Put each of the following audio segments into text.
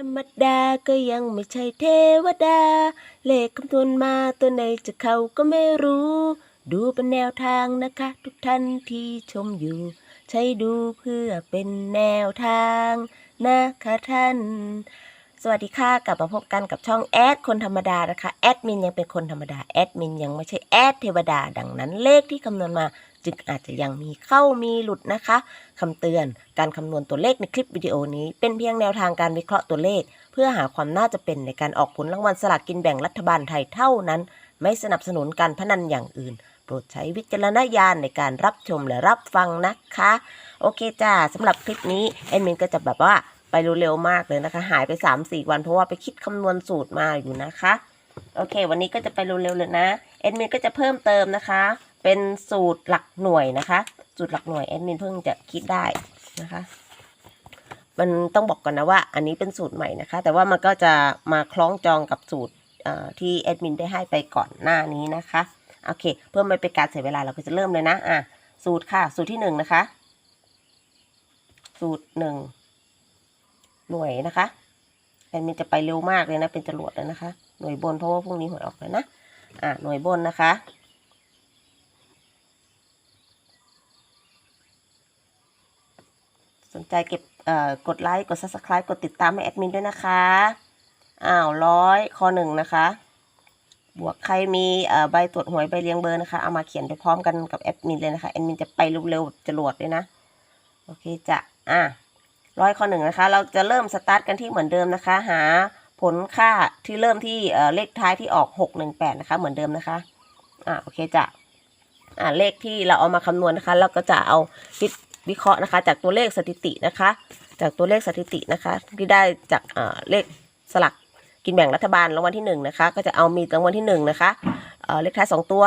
ธรรมดาก็ยังไม่ใช่เทวดา เลขคำนวณมาตัวไหนจะเข้าก็ไม่รู้ ดูเป็นแนวทางนะคะ ทุกท่านที่ชมอยู่ ใช้ดูเพื่อเป็นแนวทางนะคะท่าน สวัสดีค่ะกลับมาพบกันกับช่องแอดคนธรรมดานะคะ แอดมินยังเป็นคนธรรมดา แอดมินยังไม่ใช่แอดเทวดา ดังนั้นเลขที่คำนวณมา จึงอาจจะยังมีเข้ามีหลุดนะคะคำเตือนการคำนวณตัวเลขในคลิปวิดีโอนี้ เป็นเพียงแนวทางการวิเคราะห์ตัวเลข เพื่อหาความน่าจะเป็นในการออกผลรางวัลสลากกินแบ่งรัฐบาลไทยเท่านั้น ไม่สนับสนุนการพนันอย่างอื่น โปรดใช้วิจารณญาณในการรับชมและรับฟังนะคะ โอเคจ้าสำหรับคลิปนี้แอดมินก็จะแบบว่าไปเร็วๆมากเลยนะคะ หายไป 3-4 วันเพราะว่าไปคิดคำนวณสูตรมาอยู่นะคะ โอเค วันนี้ก็จะไปเร็วๆเลยนะแอดมินก็จะเพิ่มเติมนะคะ เป็นสูตรหลักหน่วยนะคะ สูตรหลักหน่วยแอดมินเพิ่งจะคิดได้นะคะ มันต้องบอกก่อนนะว่า อันนี้เป็นสูตรใหม่นะคะ แต่ว่ามันก็จะมาคล้องจองกับสูตรที่แอดมินได้ให้ไปก่อนหน้านี้นะคะโอเค เพื่อไม่เป็นการเสียเวลาเราก็จะเริ่มเลยนะอะสูตรค่ะ สูตรที่หนึ่งนะคะ สูตรหนึ่งหน่วยนะคะแอดมินจะไปเร็วมากเลยนะ เป็นจรวดเลยนะคะ หน่วยบนเพราะว่าพรุ่งนี้หวยออกแล้วนะอะหน่วยบนนะคะ สนใจเก็บกดไลค์กด subscribe กดติดตามให้แอดมินด้วยนะคะอ้าวร้อยข้อหนึ่งนะคะ บวกใครมีใบตรวจหวยใบเรียงเบอร์นะคะ เอามาเขียนไปพร้อมกันกับแอดมินเลยนะคะแอดมินจะไปเร็วๆแบบจรวดเลยนะ โอเคจะอะร้อยข้อหนึ่งนะคะ เราจะเริ่มสตาร์ทกันที่เหมือนเดิมนะคะ หาผลค่าที่เริ่มที่เเลขท้ายที่ออกหกหนึ่งแปดนะคะ เหมือนเดิมนะคะอะโอเคจะอ่าเลขที่เราเอามาคำนวณนะคะ เราก็จะเอาคิด วิเคราะห์นะคะ จากตัวเลขสถิตินะคะ จากตัวเลขสถิตินะคะ ที่ได้จากเลขสลักกินแบ่งรัฐบาลรางวัลที่หนึ่งนะคะก็จะเอามีรางวัลที่หนึ่งนะคะเลขท้ายสองตัว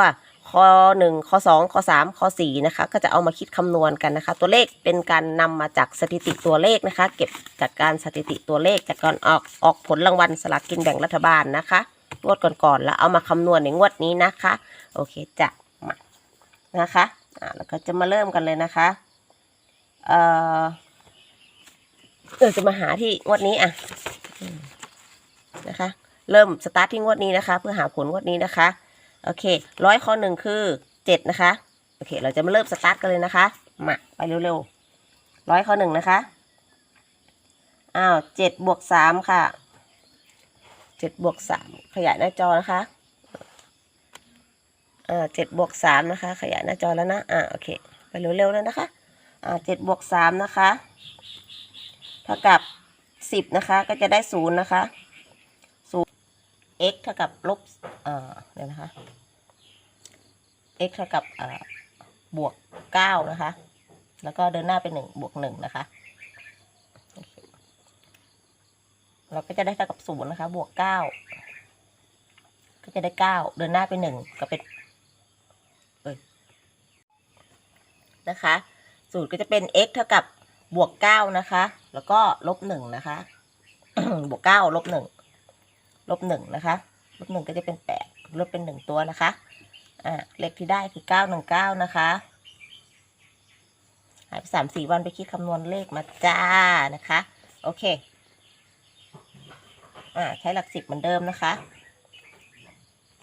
ข้อหนึ่งข้อสองข้อสามข้อสี่นะคะก็จะเอามาคิดคำนวณกันนะคะ ตัวเลขเป็นการนำมาจากสถิติตัวเลขนะคะ เก็บจากการสถิติตัวเลขจากการออกออกผลรางวัลสลากกินแบ่งรัฐบาลนะคะงวดก่อนๆแล้วเอามาคำนวณในงวดนี้นะคะ โอเคจะมานะคะอ่าแล้วก็จะมาเริ่มกันเลยนะคะ เออเออจะมาหาที่งวดนี้อะนะคะ เริ่มสตาร์ทที่งวดนี้นะคะ เพื่อหาผลงวดนี้นะคะโอเคร้อยข้อหนึ่งคือเจ็ดนะคะโอเค เราจะมาเริ่มสตาร์ทกันเลยนะคะมาไปเร็วๆร้อยข้อหนึ่งนะคะอ้าวเจ็ดบวกสามค่ะเจ็ดบวกสามขยายหน้าจอนะคะอ่าเจ็ดบวกสามนะคะ ขยายหน้าจอแล้วนะอ่าโอเค ไปเร็วๆเลยนะคะ เจ็ดบวกสามนะคะ เท่ากับสิบนะคะ ก็จะได้ศูนย์นะคะศูนย์ x เท่ากับลบเอ่อเดี๋ยวนะคะ x เท่ากับเอ่อบวกเก้านะคะ แล้วก็เดินหน้าเป็นหนึ่งบวกหนึ่งนะคะ เราก็จะได้เท่ากับศูนย์นะคะ บวกเก้าก็จะได้เก้าเดินหน้าเป็นหนึ่งก็เป็นนะคะ สูตรก็จะเป็น x เท่ากับบวกเก้านะคะ แล้วก็ลบหนึ่งนะคะ บวกเก้าลบหนึ่งลบหนึ่งนะคะ ลบหนึ่งก็จะเป็นแปดลบเป็นหนึ่งตัวนะคะ อ่า เลขที่ได้คือเก้าหนึ่งเก้านะคะ หายไปสามสี่วันไปคิดคำนวณเลขมาจ้านะคะ โอเค อ่า ใช้หลักสิบเหมือนเดิมนะคะ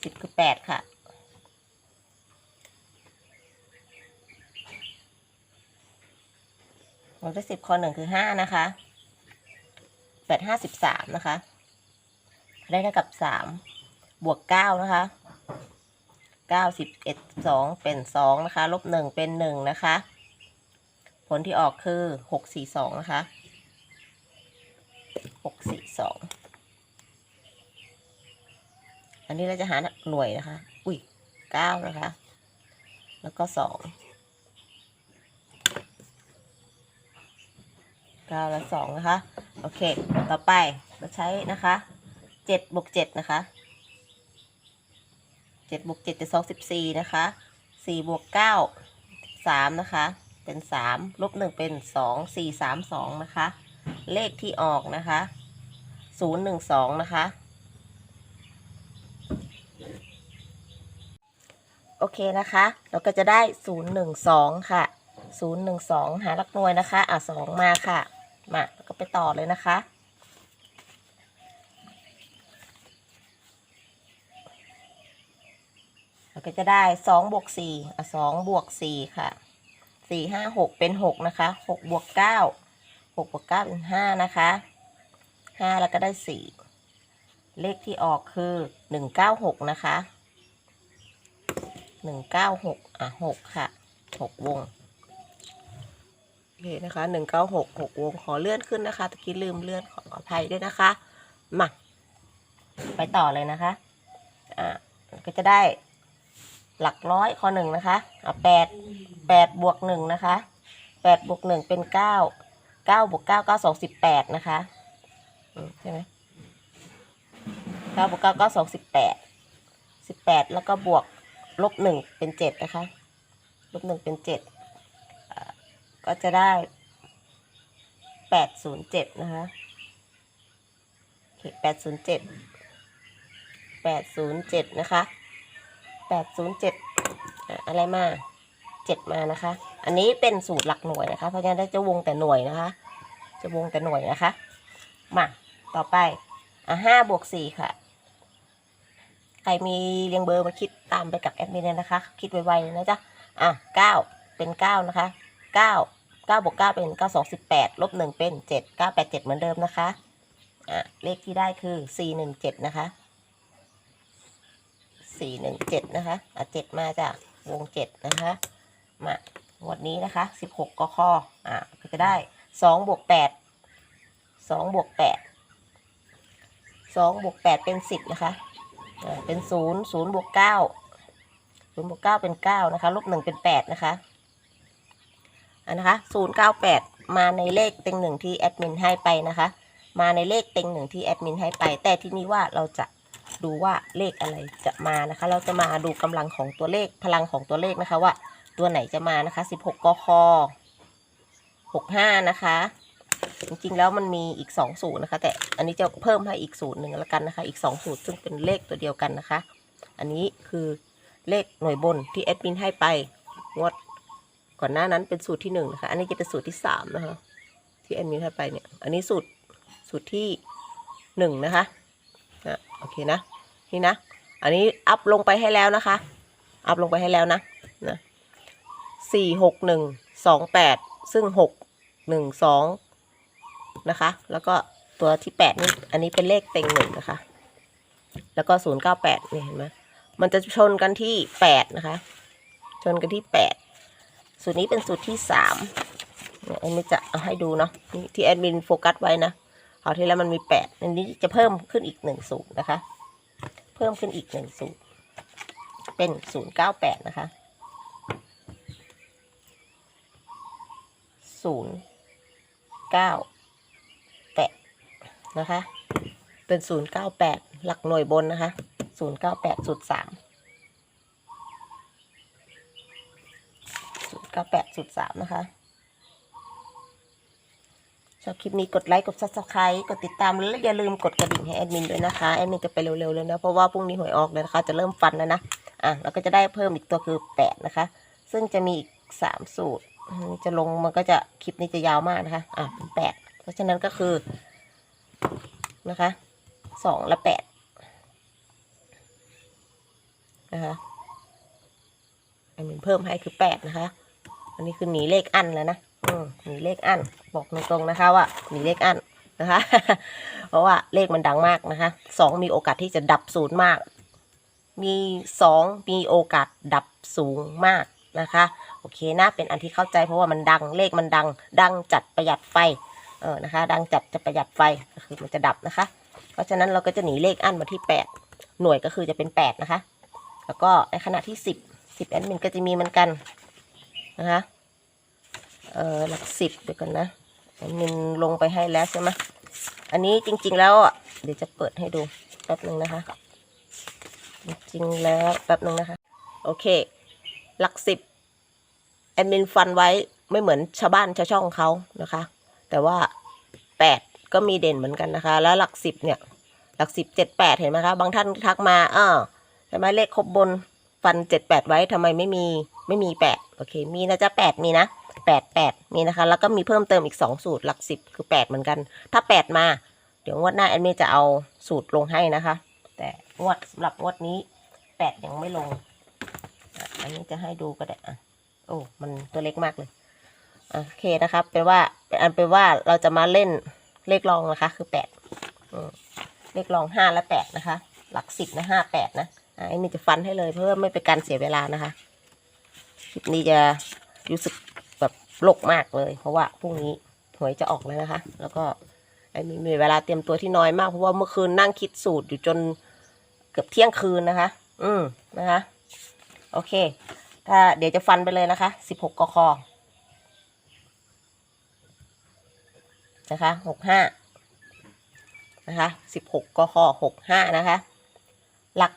สิบคือแปดค่ะ ลบด้วยสิบข้อหนึ่งคือห้านะคะแปดห้าสิบสามนะคะ ได้เท่ากับสามบวกเก้านะคะเก้าสิบเอ็ดสองเป็นสองนะคะ ลบหนึ่งเป็นหนึ่งนะคะ ผลที่ออกคือหกสี่สองนะคะหกสี่สองอันนี้เราจะหาหน่วยนะคะ อุ้ยเก้านะคะ แล้วก็สอง เก้าและสองนะคะ โอเค ต่อไปเราใช้นะคะเจ็ดบวกเจ็ดนะคะเจ็ดบวกเจ็ดจะสองสิบสี่นะคะสี่บวกเก้าสามนะคะ เป็นสามลบหนึ่งเป็นสองสี่สามสองนะคะ เลขที่ออกนะคะศูนย์หนึ่งสองนะคะโอเคนะคะ เราก็จะได้ศูนย์หนึ่งสองค่ะศูนย์หนึ่งสองหาลักหน่วยนะคะ อะสองมาค่ะ มาก็ไปต่อเลยนะคะ เราก็จะได้สองบวกสี่อะสองบวกสี่ค่ะสี่ห้าหกเป็นหกนะคะหกบวกเก้าหกบวกเก้าเป็นห้านะคะห้าแล้วก็ได้สี่เลขที่ออกคือหนึ่งเก้าหกนะคะหนึ่งเก้าหกอะหกค่ะหกวง เคนะคะหนึ่งเก้าหกหกวงขอเลื่อนขึ้นนะคะตะกี้ลืมเลื่อนขออภัยด้วยนะคะมาไปต่อเลยนะคะอะก็จะได้หลักร้อยข้อหนึ่งนะคะอะแปดแปดบวกหนึ่งนะคะแปดบวกหนึ่งเป็นเก้าเก้าบวกเก้าเก้าสองสิบแปดนะคะใช่ไหมเก้าบวกเก้าเก้าสองสิบแปดสิบแปดแล้วก็บวกลบหนึ่งเป็นเจ็ดนะคะลบหนึ่งเป็นเจ็ด ก็จะได้แปดศูนย์เจ็ดนะคะแปดศูนย์เจ็ดแปดศูนย์เจ็ดนะคะแปดศูนย์เจ็ดอะไรมาเจ็ดมานะคะ อันนี้เป็นสูตรหลักหน่วยนะคะ เพราะฉะนั้นจะวงแต่หน่วยนะคะ จะวงแต่หน่วยนะคะ มา ต่อไป อะห้าบวกสี่ค่ะ ใครมีเรียงเบอร์มาคิดตามไปกับแอดมินเลยนะคะ คิดไวๆเลยนะจ๊ะ อะเก้าเป็นเก้านะคะเก้า เก้าบวกเก้าเป็นเก้าสองสิบแปดลบหนึ่งเป็นเจ็ดเก้าแปดเจ็ดเหมือนเดิมนะคะอะเลขที่ได้คือสี่หนึ่งเจ็ดนะคะสี่หนึ่งเจ็ดนะคะอะเจ็ดมาจากวงเจ็ดนะคะ มางวดนี้นะคะสิบหกกคอะก็จะได้สองบวกแปดสองบวกแปดสองบวกแปดเป็นสิบนะคะเป็นศูนย์ศูนย์บวกเก้าศูนย์บวกเก้าเป็นเก้านะคะ ลบหนึ่งเป็นแปดนะคะ นนะคะศูนย์เก้าแปดมาในเลขเต็งหนึ่งที่แอดมินให้ไปนะคะ มาในเลขเต็งหนึ่งที่แอดมินให้ไป แต่ที่นี้ว่าเราจะดูว่าเลขอะไรจะมานะคะ เราจะมาดูกำลังของตัวเลขพลังของตัวเลขนะคะว่า ตัวไหนจะมานะคะ 16กค65 นะคะ จริงๆแล้วมันมีอีก2สูตรนะคะ แต่อันนี้จะเพิ่มให้อีกสูตรหนึ่งแล้วกันนะคะ อีก2สูตรซึ่งเป็นเลขตัวเดียวกันนะคะ อันนี้คือเลขหน่วยบนที่แอดมินให้ไปงวด ก่อนหน้านั้นเป็นสูตรที่1นะคะ อันนี้จะเป็นสูตรที่3นะคะ ที่แอดมินให้ไปเนี่ย อันนี้สูตรสูตรที่1นะคะอะโอเคนะ นี่นะ อันนี้อัพลงไปให้แล้วนะคะ อัพลงไปให้แล้วนะนะสี่หกหนึ่งสองแปดซึ่งหกหนึ่งสองนะคะ แล้วก็ตัวที่แปดนี่ อันนี้เป็นเลขเต็งหนึ่งนะคะ แล้วก็ศูนย์เก้าแปดนี่เห็นไหมมันจะชนกันที่แปดนะคะ ชนกันที่แปด สูตรนี้เป็นสูตรที่สามเนี่ยอันนี้จะเอาให้ดูเนาะที่แอดมินโฟกัสไว้นะคราที่แล้วมันมีแปดอันนี้จะเพิ่มขึ้นอีกหนึ่งสูตรนะคะ เพิ่มขึ้นอีกหนึ่งสูตร เป็นศูนย์เก้าแปดนะคะศูนย์เก้าแปดนะคะ เป็นศูนย์เก้าแปดหลักหน่วยบนนะคะศูนย์เก้าแปดสูตรสามศูนย์เก้าแปดสูตรสามนะคะชอบคลิปนี้กดไลค์กด subscribe กดติดตามแล้วอย่าลืมกดกระดิ่งให้แอดมินด้วยนะคะแอดมินจะไปเร็วๆเลยนะเพราะว่าพรุ่งนี้หวยออกเลยนะคะจะเริ่มฟันแล้วนะอะเราก็จะได้เพิ่มอีกตัวคือแปดนะคะ ซึ่งจะมีอีกสามสูตรจะลงมันก็จะคลิปนี้จะยาวมากนะคะอะเป็นแปดเพราะฉะนั้นก็คือนะคะสองและแปดนะคะแอดมินเพิ่มให้คือแปดนะคะ อันนี้คือหนีเลขอันแล้วนะอืมหนีเลขอันบอกตรงๆนะคะว่าหนีเลขอันนะคะ เพราะว่าเลขมันดังมากนะคะสองมีโอกาสที่จะดับศูนย์มาก มีสองมีโอกาสดับสูงมากนะคะโอเคนะเป็นอันที่เข้าใจเพราะว่ามันดังเลขมันดัง ดังจัดประหยัดไฟเออนะคะ ดังจัดจะประหยัดไฟก็คือมันจะดับนะคะ เพราะฉะนั้นเราก็จะหนีเลขอันมาที่แปดหน่วยก็คือจะเป็นแปดนะคะ แล้วก็ในขณะที่สิบสิบแอดมินก็จะมีเหมือนกัน นะคะเออหลักสิบเดี๋ยวกันนะแอดมินลงไปให้แล้วใช่ไหมอันนี้จริง ๆ แล้วอะเดี๋ยวจะเปิดให้ดูแป๊บหนึ่งนะคะ จริงๆแล้วแป๊บหนึ่งนะคะ โอเค หลักสิบแอดมินฟันไว้ไม่เหมือนชาวบ้านชาวช่องเขานะคะ แต่ว่าแปดก็มีเด่นเหมือนกันนะคะ แล้วหลักสิบเนี่ย หลักสิบเจ็ดแปดเห็นไหมคะ บางท่านทักมาอ้าใช่ไหมเลขครบบน ฟันเจ็ดแปดไว้ทำไมไม่มีไม่มีแปดโอเค มีนะจ๊ะแปดมีนะแปดแปดมีนะคะ แล้วก็มีเพิ่มเติมอีกสองสูตรหลักสิบคือแปดเหมือนกัน ถ้าแปดมา เดี๋ยวงวดหน้าแอดมินจะเอาสูตรลงให้นะคะ แต่งวดสำหรับงวดนี้แปดยังไม่ลง อันนี้จะให้ดูก็ได้อะโอ้มันตัวเล็กมากเลยอโอเคนะครับเป็นว่าเป็นอันเป็นว่าเราจะมาเล่นเลขรองนะคะ คือแปดเลขรองห้าและแปดนะคะ หลักสิบนะห้าแปดนะ ไอ้นี่จะฟันให้เลยเพื่อไม่เป็นการเสียเวลานะคะคลิปนี้จะรู้สึกแบบโลกมากเลย เพราะว่าพรุ่งนี้หวยจะออกแล้วนะคะ แล้วก็ไอ้มีมีเวลาเตรียมตัวที่น้อยมากเพราะว่าเมื่อคืนนั่งคิดสูตรอยู่จนเกือบเที่ยงคืนนะคะ อืมนะคะ โอเค ถ้าเดี๋ยวจะฟันไปเลยนะคะสิบหกกคนะคะหกห้านะคะสิบหกกคหกห้านะคะ หลัก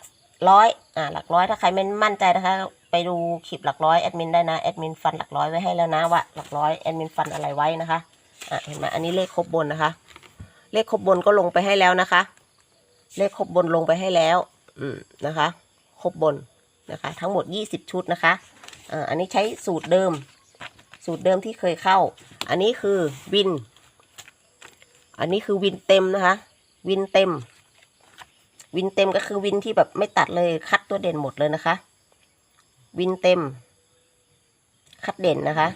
ร้อยอ่าหลักร้อยถ้าใครไม่มั่นใจนะคะ ไปดูคลิปหลักร้อยแอดมินได้นะแอดมินฟันหลักร้อยไว้ให้แล้วนะว่าหลักร้อยแอดมินฟันอะไรไว้นะคะอะเห็นไหมอันนี้เลขครบบนนะคะ เลขครบบนก็ลงไปให้แล้วนะคะ เลขครบบนลงไปให้แล้ว อืมนะคะ ครบบนนะคะ ทั้งหมด20ชุดนะคะอ่าอันนี้ใช้สูตรเดิม สูตรเดิมที่เคยเข้า อันนี้คือวิน อันนี้คือวินเต็มนะคะ วินเต็ม วินเต็มก็คือวินที่แบบไม่ตัดเลยคัดตัวเด่นหมดเลยนะคะ วินเต็ม คัดเด่นนะคะ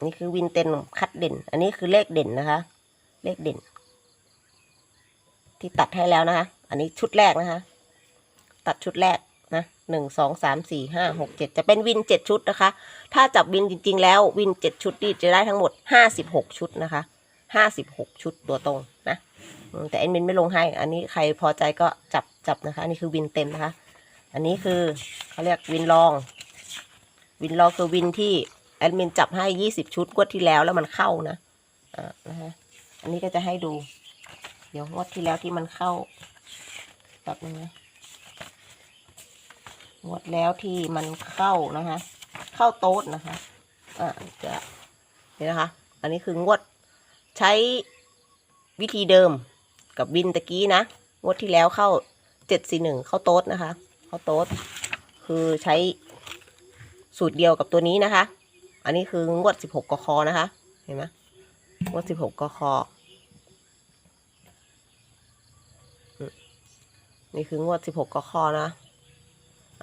นนี้คือวินเต็มคัดเด่น อันนี้คือเลขเด่นนะคะ เลขเด่น ที่ตัดให้แล้วนะคะ อันนี้ชุดแรกนะคะ ตัดชุดแรกนะหนึ่งสองสามสี่ห้าหกเจ็ดจะเป็นวินเจ็ดชุดนะคะ ถ้าจับวินจริง ๆ แล้ววินเจ็ดชุดนี่จะได้ทั้งหมดห้าสิบหกชุดนะคะห้าสิบหกชุดตัวตรง แต่แอดมินไม่ลงให้ อันนี้ใครพอใจก็จับจับนะคะ อันนี้คือวินเต็มนะคะ อันนี้คือเขาเรียกวินรอง วินรองคือวินที่แอดมินจับให้ยี่สิบชุดงวดที่แล้วแล้วมันเข้านะอ่านะคะอันนี้ก็จะให้ดู เดี๋ยวงวดที่แล้วที่มันเข้าแบบนึงนะงวดแล้วที่มันเข้านะคะ เข้าโต๊ดนะคะอ่าจะนี่นะคะ อันนี้คืองวดใช้วิธีเดิม กับวินตะกี้นะงวดที่แล้วเข้าเจ็ดสี่หนึ่งเข้าโต๊ดนะคะ เข้าโต๊ดคือใช้สูตรเดียวกับตัวนี้นะคะ อันนี้คืองวดสิบหกกคอนะคะ เห็นไหมงวดสิบหกกคอนี่คืองวดสิบหกกคนะ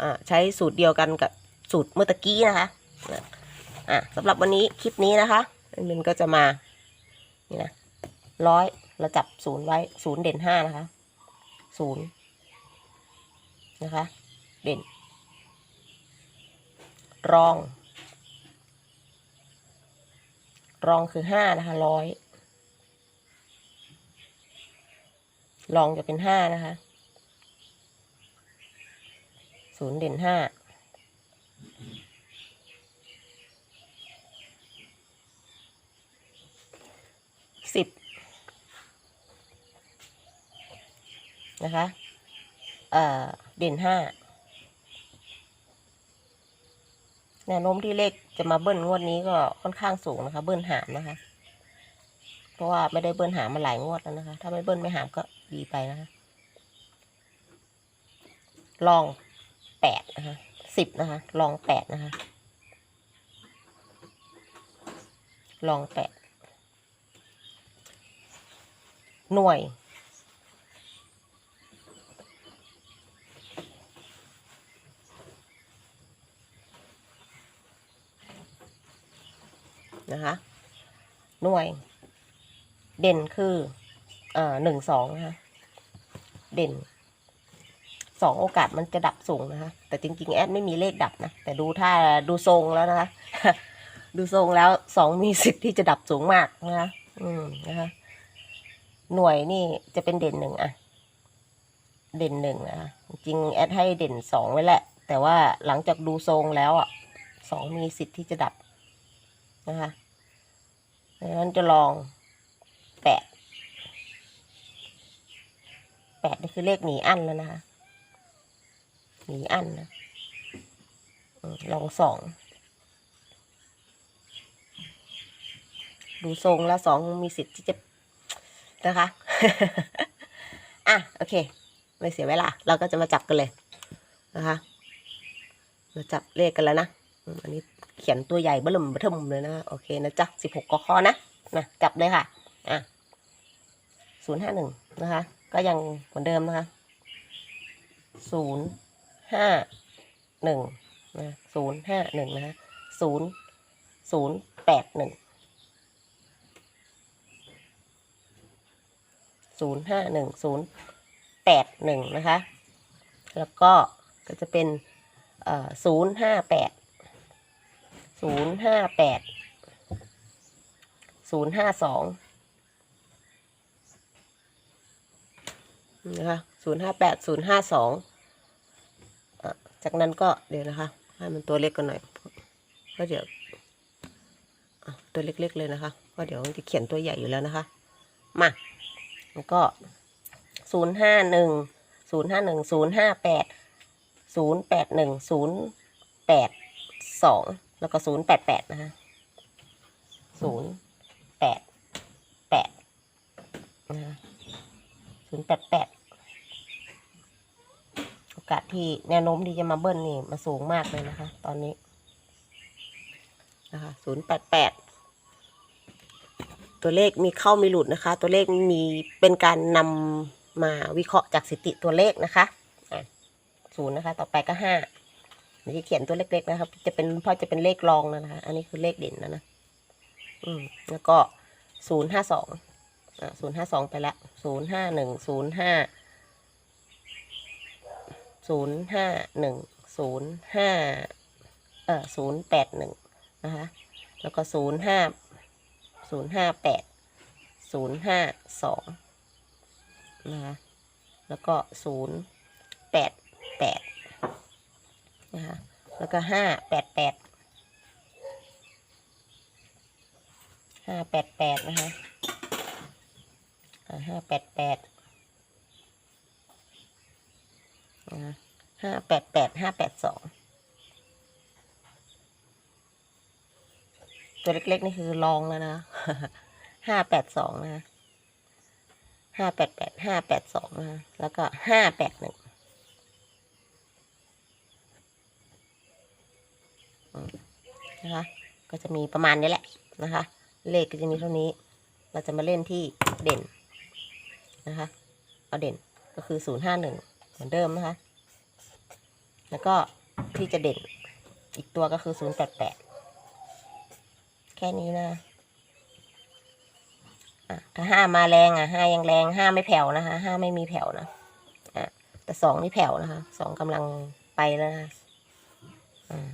อ่าใช้สูตรเดียวกันกับสูตรเมื่อตะกี้นะคะอะสำหรับวันนี้คลิปนี้นะคะมันก็จะมา นี่นะร้อย เราจับศูนย์ไว้ศูนย์เด่นห้านะคะศูนย์นะคะ เด่น รอง รองคือห้านะคะร้อยรองจะเป็นห้านะคะศูนย์เด่นห้า สิบ นะคะเเด่นห้าแนวโน้มที่เลขจะมาเบิ้ลงวดนี้ก็ค่อนข้างสูงนะคะ เบิ้ลหามนะคะ เพราะว่าไม่ได้เบิ้ลหามมาหลายงวดแล้วนะคะ ถ้าไม่เบิ้ลไม่หามก็ดีไปนะคะลองแปดนะคะสิบนะคะ ลองแปดนะคะ ลองแปดหน่วย นะคะ หน่วย เด่นคือเอ่อหนึ่งสองนะคะ เด่นสองโอกาสมันจะดับสูงนะคะ แต่จริงๆแอดไม่มีเลขดับนะ แต่ดูถ้าดูทรงแล้วนะคะ ดูทรงแล้วสองมีสิทธิ์ที่จะดับสูงมากนะคะอืมนะคะหน่วยนี่จะเป็นเด่นหนึ่งอะเด่นหนึ่งนะคะจริงแอดให้เด่นสองไว้แหละ แต่ว่าหลังจากดูทรงแล้วอะสองมีสิทธิ์ที่จะดับ นะคะดังนั้นจะลองแปดแปดนี่คือเลขหนีอันแล้วนะคะหนีอันนะลองสองดูทรงแล้วสองมีสิทธิ์ที่จะนะคะ อะ โอเค ไม่เสียเวลา เราก็จะมาจับกันเลยนะคะ มาจับเลขกันแล้วนะ อันนี้ เขียนตัวใหญ่เบิ่มเทิมเลยนะโอเคนะจ๊ะสิบหกกคอนะนะจับเลยค่ะอะศูนย์ห้าหนึ่งนะคะ ก็ยังเหมือนเดิมนะคะศูนย์ห้าหนึ่งนะศูนย์ห้าหนึ่งนะศูนย์ศูนย์แปดหนึ่งศูนย์ห้าหนึ่งศูนย์แปดหนึ่งนะคะ แล้วก็ก็จะเป็นเอ่อศูนย์ห้าแปด ศูนย์ห้าแปดศูนย์ห้าสองนะคะศูนย์ห้าแปดศูนย์ห้าสองจากนั้นก็เดี๋ยวนะคะ ให้มันตัวเล็กกันหน่อยเพราะเดี๋ยวตัวเล็กๆเลยนะคะเพราะเดี๋ยวจะเขียนตัวใหญ่อยู่แล้วนะคะ มาแล้วก็ศูนย์ห้าหนึ่งศูนย์ห้าหนึ่งศูนย์ห้าแปดศูนย์แปดหนึ่งศูนย์แปดสอง แล้วก็ศูนย์แปดแปดนะคะศูนย์แปดแปดนะคะศูนย์แปดแปดโอกาสที่แนวโน้มที่จะมาเบิ้ลนี่มาสูงมากเลยนะคะ ตอนนี้นะคะศูนย์แปดแปดตัวเลขมีเข้ามีหลุดนะคะ ตัวเลขมีเป็นการนำมาวิเคราะห์จากสถิติตัวเลขนะคะอะศูนย์นะคะ ต่อไปก็ห้า เดี๋ยวจะเขียนตัวเล็กๆนะครับ จะเป็นเพราะจะเป็นเลขรองแล้วนะคะ อันนี้คือเลขเด่นแล้วนะ อืม แล้วก็ศูนย์ห้าสองอ่าศูนย์ห้าสองไปละศูนย์ห้าหนึ่งศูนย์ห้าศูนย์ห้าหนึ่งศูนย์ห้าเอ่อศูนย์แปดหนึ่งนะคะ แล้วก็ศูนย์ห้าศูนย์ห้าแปดศูนย์ห้าสองนะคะ แล้วก็ศูนย์แปดแปด นะคะแล้วก็ห้าแปดแปดห้าแปดแปดนะคะห้าแปดแปดห้าแปดแปดห้าแปดสองตัวเล็กๆนี่คือลองแล้วนะห้าแปดสองนะห้าแปดแปดห้าแปดสองนะแล้วก็ห้าแปดหนึ่ง นะคะ ก็จะมีประมาณนี้แหละนะคะ เลขก็จะมีเท่านี้ เราจะมาเล่นที่เด่นนะคะ เอาเด่นก็คือศูนย์ห้าหนึ่งเหมือนเดิมนะคะ แล้วก็ที่จะเด่นอีกตัวก็คือศูนย์แปดแปดแค่นี้นะอะถ้าห้ามาแรงอะห้ายังแรงห้าไม่แผ่วนะคะห้าไม่มีแผ่วนะอะแต่สองนี่แผ่วนะคะสองกำลังไปแล้วนะอ่า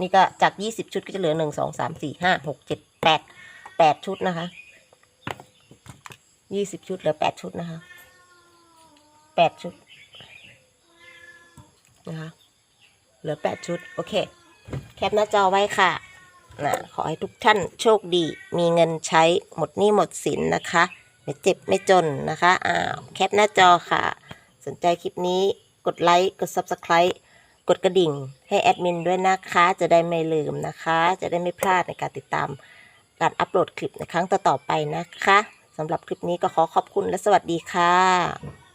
นี่ก็จากยี่สิบชุดก็จะเหลือหนึ่งสองสามสี่ห้าหกเจ็ดแปดแปดชุดนะคะยี่สิบชุดเหลือแปดชุดนะคะแปดชุดนะคะเหลือแปดชุด โอเค แคปหน้าจอไว้ค่ะนะขอให้ทุกท่านโชคดี มีเงินใช้หมดหนี้หมดสินนะคะ ไม่เจ็บไม่จนนะคะอ้าวแคปหน้าจอค่ะ สนใจคลิปนี้กดไลค์ กด Subscribe กดกระดิ่งให้แอดมินด้วยนะคะ จะได้ไม่ลืมนะคะ จะได้ไม่พลาดในการติดตามการอัปโหลดคลิปในครั้งต่อๆไปนะคะสำหรับคลิปนี้ก็ขอขอบคุณและสวัสดีค่ะ